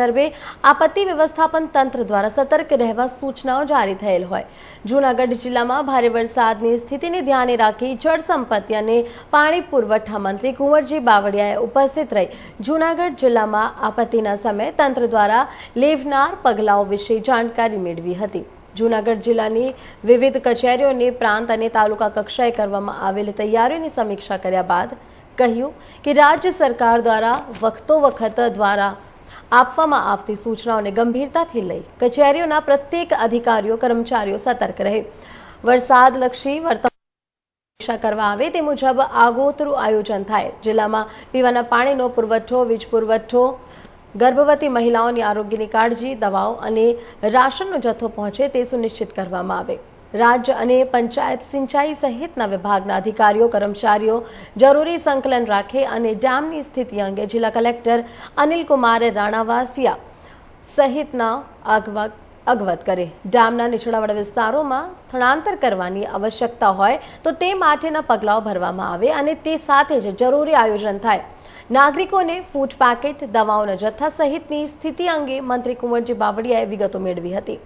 સર્વે આપત્તિ વ્યવસ્થાપન તંત્ર દ્વારા સતર્ક રહેવા સૂચનાઓ જારી થયેલ હોય. જૂનાગઢ જિલ્લામાં ભારે વરસાદની સ્થિતિને ધ્યાને રાખી જળ સંપત્તિ અને પાણી પુરવઠા મંત્રી કુંવરજી બાવળિયાએ ઉપસ્થિત રહી જૂનાગઢ જિલ્લામાં આપત્તિના સમયે તંત્ર દ્વારા લેવનાર પગલાઓ વિશે જાણકારી મેળવી હતી. જૂનાગઢ જિલ્લાની વિવિધ કચેરીઓની પ્રાંત અને તાલુકા કક્ષાએ કરવામાં આવેલી તૈયારીઓની સમીક્ષા કર્યા બાદ કહ્યું કે રાજ્ય સરકાર દ્વારા વખતો વખત દ્વારા આપવામાં આવતી સૂચનાઓને ગંભીરતાથી લઈ કચેરીઓના પ્રત્યેક અધિકારીઓ, કર્મચારીઓ સતર્ક રહે. વરસાદલક્ષી વર્તમાન સમીક્ષા કરવા આવે તે મુજબ આગોતરું આયોજન થાય. જિલ્લામાં પીવાના પાણીનો પુરવઠો, વીજ પુરવઠો, ગર્ભવતી મહિલાઓની આરોગ્યની કાળજી, દવાઓ અને રાશનનો જથ્થો પહોંચે તે સુનિશ્ચિત કરવામાં આવે. રાજ્ય અને પંચાયત સિંચાઈ સહિતના વિભાગના અધિકારીઓ, કર્મચારીઓ જરૂરી સંકલન રાખે અને ડેમની સ્થિતિ અંગે જિલ્લા કલેક્ટર અનિલ કુમાર રાણાવાસિયા સહિતના અગવા અગવત કરે. ડેમના નીચેણાવાળા વિસ્તારોમાં સ્થળાંતર કરવાની આવશ્યકતા હોય તો તે માટેના પગલાઓ ભરવામાં આવે અને તે સાથે જ જરૂરી આયોજન થાય. નાગરિકોને ફૂડ પેકેટ, દવાઓના જથ્થા સહિતની સ્થિતિ અંગે મંત્રી કુંવરજી બાવળિયાએ વિગતો મેળવી હતી.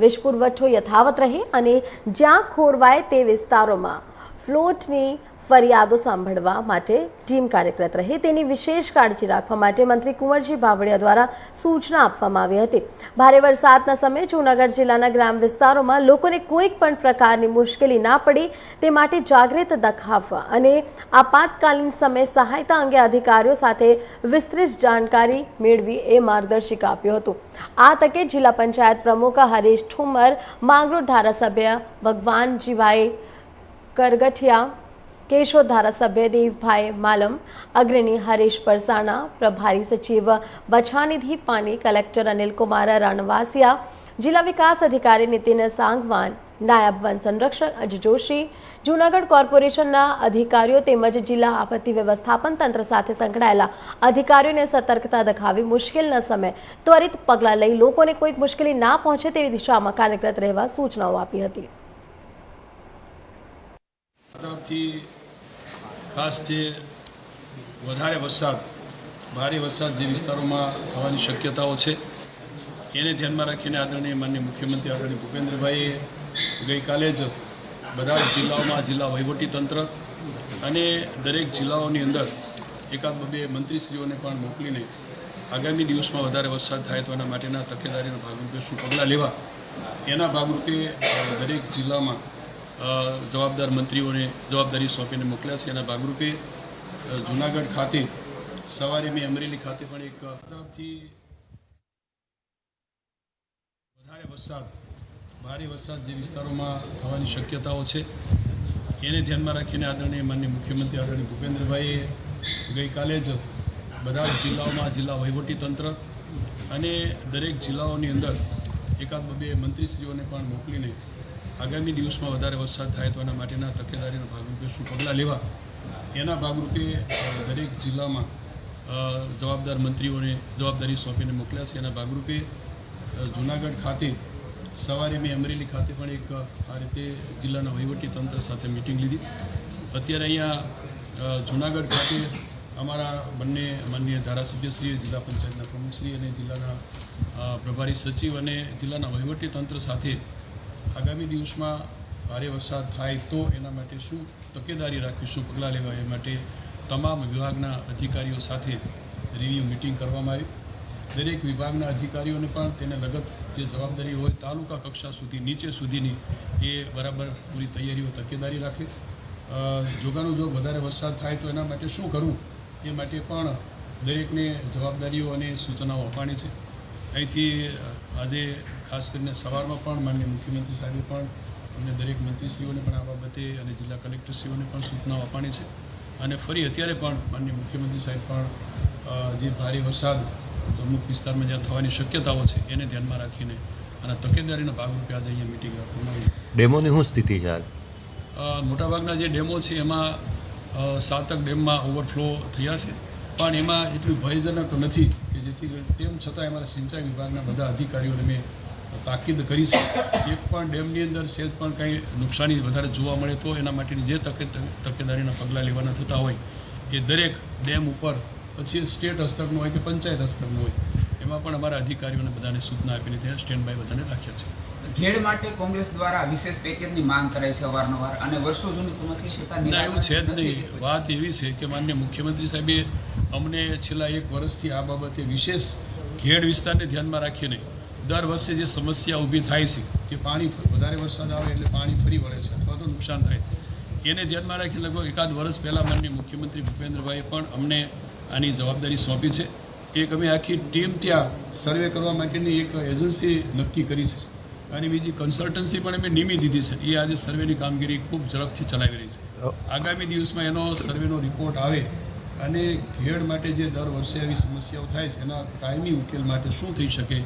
વીજ પુરવઠો યથાવત રહે અને જ્યાં ખોરવાય તે વિસ્તારોમાં. ફ્લોટની ફરિયાદો સાંભળવા માટે ટીમ કાર્યરત રહે, તેની વિશેષ કાળજી રાખવા માટે મંત્રી કુંવરજી બાવળિયા દ્વારા સૂચના આપવામાં આવી હતી. ભારે વરસાદના સમયે જૂનાગઢ જિલ્લાના ગ્રામ વિસ્તારોમાં લોકોને કોઈક પણ પ્રકારની મુશ્કેલી ના પડે, તે માટે જાગૃત દખાવવા અને આપાતકાલીન સમયે સહાયતા અંગે અધિકારીઓ સાથે વિસ્તૃત જાણકારી મેળવી એ માર્ગદર્શિકા આપ્યું હતું. આ તકે જિલ્લા પંચાયત પ્રમુખ હરીશ ઠુમર, માંગરોળ ધારાસભ્ય ભગવાનજીભાઈ કરગઠિયા, કેશો ધારાસભ્ય દેવભાઈ માલમ, અગ્રણી હરીશ પરસાણા, પ્રભારી સચિવ બછાનિધિ પાની, કલેક્ટર અનિલ કુમાર રાણવાસિયા, જિલ્લા વિકાસ અધિકારી નીતિન સાંગવાન, નાયબ વન સંરક્ષક અજ જોશી, જૂનાગઢ કોર્પોરેશનના અધિકારીઓ તેમજ જિલ્લા આપત્તિ વ્યવસ્થાપન તંત્ર સાથે સંકળાયેલા અધિકારીઓને સતર્કતા દખાવી મુશ્કેલના સમય. ત્વરિત પગલાં લઈ લોકોને કોઈક મુશ્કેલી ના પહોંચે તેવી દિશામાં કાર્યરત રહેવા સૂચનાઓ આપી હતી. તરફથી ખાસ જે વધારે વરસાદ, ભારે વરસાદ જે વિસ્તારોમાં થવાની શક્યતાઓ છે, એને ધ્યાનમાં રાખીને આદરણીય માન્ય મુખ્યમંત્રી આદરણીય ભૂપેન્દ્રભાઈએ ગઈકાલે જ બધા જ જિલ્લાઓમાં જિલ્લા વહીવટીતંત્ર અને દરેક જિલ્લાઓની અંદર એકાદ બે મંત્રીશ્રીઓને પણ મોકલીને આગામી દિવસમાં વધારે વરસાદ થાય તો એના માટેના તકેદારીના ભાગરૂપે શું પગલાં લેવા, એના ભાગરૂપે દરેક જિલ્લામાં જવાબદાર મંત્રીઓને જવાબદારી સોંપીને મોકલ્યા છે. એના ભાગરૂપે જૂનાગઢ ખાતે, સવારે મેં અમરેલી ખાતે પણ એક તરફથી વધારે વરસાદ, ભારે વરસાદ જે વિસ્તારોમાં થવાની શક્યતાઓ છે, એને ધ્યાનમાં રાખીને આદરણીય માન્ય મુખ્યમંત્રી આદરણીય ભૂપેન્દ્રભાઈએ ગઈકાલે જ બધા જ જિલ્લાઓમાં જિલ્લા વહીવટીતંત્ર અને દરેક જિલ્લાઓની અંદર એકાદ બે મંત્રીશ્રીઓને પણ મોકલીને આગામી દિવસમાં વધારે વરસાદ થાય તો એના માટેના તકેદારીના ભાગરૂપે શું પગલાં લેવા? એના ભાગરૂપે દરેક જિલ્લામાં જવાબદાર મંત્રીઓને જવાબદારી સોંપીને મોકલ્યા છે. એના ભાગરૂપે જૂનાગઢ ખાતે, સવારે મેં અમરેલી ખાતે પણ એક આ રીતે જિલ્લાના વહીવટી તંત્ર સાથે મિટિંગ લીધી. અત્યારે અહીંયા જૂનાગઢ ખાતે અમારા બંને માન્ય ધારાસભ્યશ્રીએ જિલ્લા પંચાયતના પ્રમુખશ્રી અને જિલ્લાના પ્રભારી સચિવ અને જિલ્લાના વહીવટી તંત્ર સાથે આગામી દિવસમાં ભારે વરસાદ થાય તો એના માટે શું તકેદારી રાખવી શું પગલાં લેવા એ માટે તમામ વિભાગના અધિકારીઓ સાથે રિવ્યુ મિટિંગ કરવામાં આવી. દરેક વિભાગના અધિકારીઓને પણ તેને લગત જે જવાબદારી હોય તાલુકા કક્ષા સુધી, નીચે સુધીની એ બરાબર પૂરી તૈયારીઓ તકેદારી રાખે. જોગાનુજોગ વધારે વરસાદ થાય તો એના માટે શું કરવું એ માટે પણ દરેકને જવાબદારીઓ અને સૂચનાઓ અપાણી છે. અહીંથી આજે ખાસ કરીને સવારમાં પણ માનનીય મુખ્યમંત્રી સાહેબે પણ અમને દરેક મંત્રીશ્રીઓને પણ આ બાબતે અને જિલ્લા કલેક્ટરશ્રીઓને પણ સૂચનાઓ આપવાની છે. અને ફરી અત્યારે પણ માનનીય મુખ્યમંત્રી સાહેબ પણ જે ભારે વરસાદ અમુક વિસ્તારમાં જ્યાં થવાની શક્યતાઓ છે એને ધ્યાનમાં રાખીને અને તકેદારીના ભાગરૂપે આજે અહીંયા મિટિંગ રાખવામાં આવી. ડેમોની શું સ્થિતિ છે મોટાભાગના જે ડેમો છે એમાં સાતક ડેમમાં ઓવરફ્લો થયા છે. પણ એમાં એટલું ભયજનક નથી કે જેથી તેમ છતાં અમારા સિંચાઈ વિભાગના બધા અધિકારીઓને મેં તાકીદ કરી છે એક પણ ડેમની અંદર સેજ પણ કંઈ નુકસાની વધારે જોવા મળે તો એના માટેની જે તકે તકેદારીના પગલાં લેવાના થતા હોય એ દરેક ડેમ ઉપર પછી સ્ટેટ હસ્તકનું હોય કે પંચાયત હસ્તકનું હોય એમાં પણ અમારા અધિકારીઓને બધાને સૂચના આપીને ત્યાં સ્ટેન્ડ બાય બધાને રાખ્યા છે. ઘેડ માટે કોંગ્રેસ દ્વારા વિશેષ પેકેજની માંગ કરે છે અવારનવાર અને વર્ષો જૂની સમસ્યા છતાં એવું છે જ નહીં. વાત એવી છે કે માન્ય મુખ્યમંત્રી સાહેબે અમને છેલ્લા એક વર્ષથી આ બાબતે વિશેષ ઘેડ વિસ્તારને ધ્યાનમાં રાખીને દર વર્ષે જે સમસ્યા ઊભી થાય છે કે પાણી વધારે વરસાદ આવે એટલે પાણી ફરી વળે છે અથવા તો નુકસાન થાય એને ધ્યાનમાં રાખી લગભગ એકાદ વર્ષ પહેલાં માનની મુખ્યમંત્રી ભૂપેન્દ્રભાઈએ પણ અમને આની જવાબદારી સોંપી છે. એક અમે આખી ટીમ ત્યાં સર્વે કરવા માટેની એક એજન્સી નક્કી કરી છે. અને બીજી કન્સલ્ટન્સી પણ અમે નિમી દીધી છે. એ આજે સર્વેની કામગીરી ખૂબ ઝડપથી ચલાવી રહી છે. આગામી દિવસમાં એનો સર્વેનો રિપોર્ટ આવે અને ઘેડ માટે જે દર વર્ષે આવી સમસ્યાઓ થાય છે એના કાયમી ઉકેલ માટે શું થઈ શકે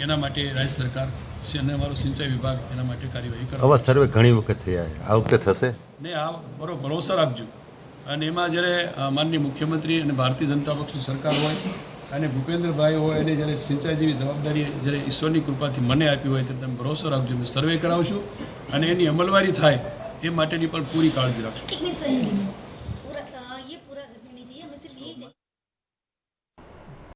એના માટે રાજ્ય સરકાર છે અને અમારો સિંચાઈ વિભાગ એના માટે કાર્યવાહી કરે આવા સર્વે ઘણી વખત થયા આ વખતે થશે? ને આ બરો ભરોસો રાખજો. અને એમાં જ્યારે માનનીય મુખ્યમંત્રી અને ભારતીય જનતા પક્ષની સરકાર હોય અને ભૂપેન્દ્રભાઈ હોય અને જ્યારે સિંચાઈ જેવી જવાબદારી જ્યારે ઈશ્વરની કૃપાથી મને આપી હોય તો તમે ભરોસો રાખજો. મેં સર્વે કરાવશું અને એની અમલવારી થાય એ માટેની પણ પૂરી કાળજી રાખશું.